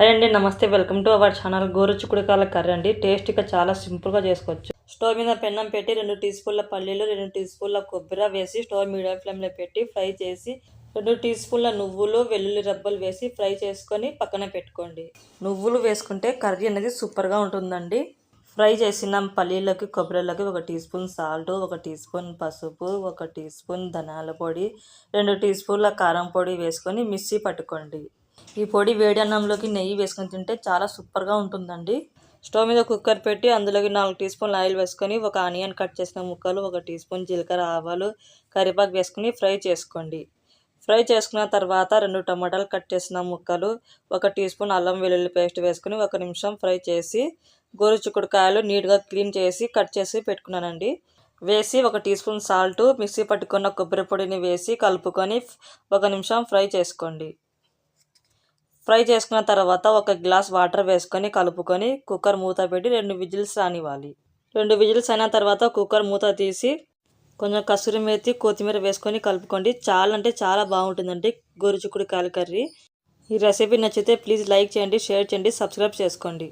Hi అండి నమస్తే. Welcome to our channel గోరుచుకుడుకాల కర్రీ అండి. టేస్ట్గా చాలా సింపుల్గా చేసుకోవచ్చు. స్టవ్ మీద పెన్నం పెట్టి రెండు టీ స్పూన్ల పల్లీలు రెండు టీ స్పూన్ల కొబ్బరి వేసి స్టవ్ మీడియం ఫ్లేమ్లో పెట్టి ఫ్రై చేసి రెండు టీ స్పూన్ల నువ్వులు వెల్లుల్లి రబ్బలు వేసి ఫ్రై చేసుకొని పక్కన పెట్టుకోండి. నువ్వులు వేసుకుంటే కర్రీ అనేది సూపర్గా ఉంటుందండి. ఫ్రై చేసిన పల్లీలకి కొబ్బరిలోకి ఒక టీ స్పూన్ సాల్ట్ ఒక టీ స్పూన్ పసుపు ఒక టీ స్పూన్ ధనాల పొడి రెండు టీ స్పూన్ల కారం పొడి వేసుకొని మిక్సీ పట్టుకోండి. ఈ పొడి వేడి అన్నంలోకి నెయ్యి వేసుకొని తింటే చాలా సూపర్గా ఉంటుందండి. స్టవ్ మీద కుక్కర్ పెట్టి అందులోకి నాలుగు టీ స్పూన్ ఆయిల్ వేసుకొని ఒక ఆనియన్ కట్ చేసిన ముక్కలు ఒక టీ స్పూన్ జీలకర్ర ఆవాలు కరివేపాకు వేసుకొని ఫ్రై చేసుకోండి. ఫ్రై చేసుకున్న తర్వాత రెండు టమాటాలు కట్ చేసిన ముక్కలు ఒక టీ స్పూన్ అల్లం వెల్లుల్లి పేస్ట్ వేసుకొని ఒక నిమిషం ఫ్రై చేసి గోరుచిక్కుడుకాయలు నీట్గా క్లీన్ చేసి కట్ చేసి పెట్టుకున్నానండి. వేసి ఒక టీ స్పూన్ సాల్ట్ మిక్సీ పట్టుకున్న కొబ్బరి పొడిని వేసి కలుపుకొని ఒక నిమిషం ఫ్రై చేసుకోండి. ఫ్రై చేసుకున్న తర్వాత ఒక గ్లాస్ వాటర్ వేసుకొని కలుపుకొని కుక్కర్ మూత పెట్టి రెండు విజిల్స్ రానివ్వాలి. రెండు విజిల్స్ అయిన తర్వాత కుక్కర్ మూత తీసి కొంచెం కసూరి మేతి కొత్తిమీర వేసుకొని కలుపుకోండి. చాలా అంటే చాలా బాగుంటుందండి గోరుచిక్కుడు కాయల కర్రీ. ఈ రెసిపీ నచ్చితే ప్లీజ్ లైక్ చేయండి షేర్ చేయండి సబ్స్క్రైబ్ చేసుకోండి.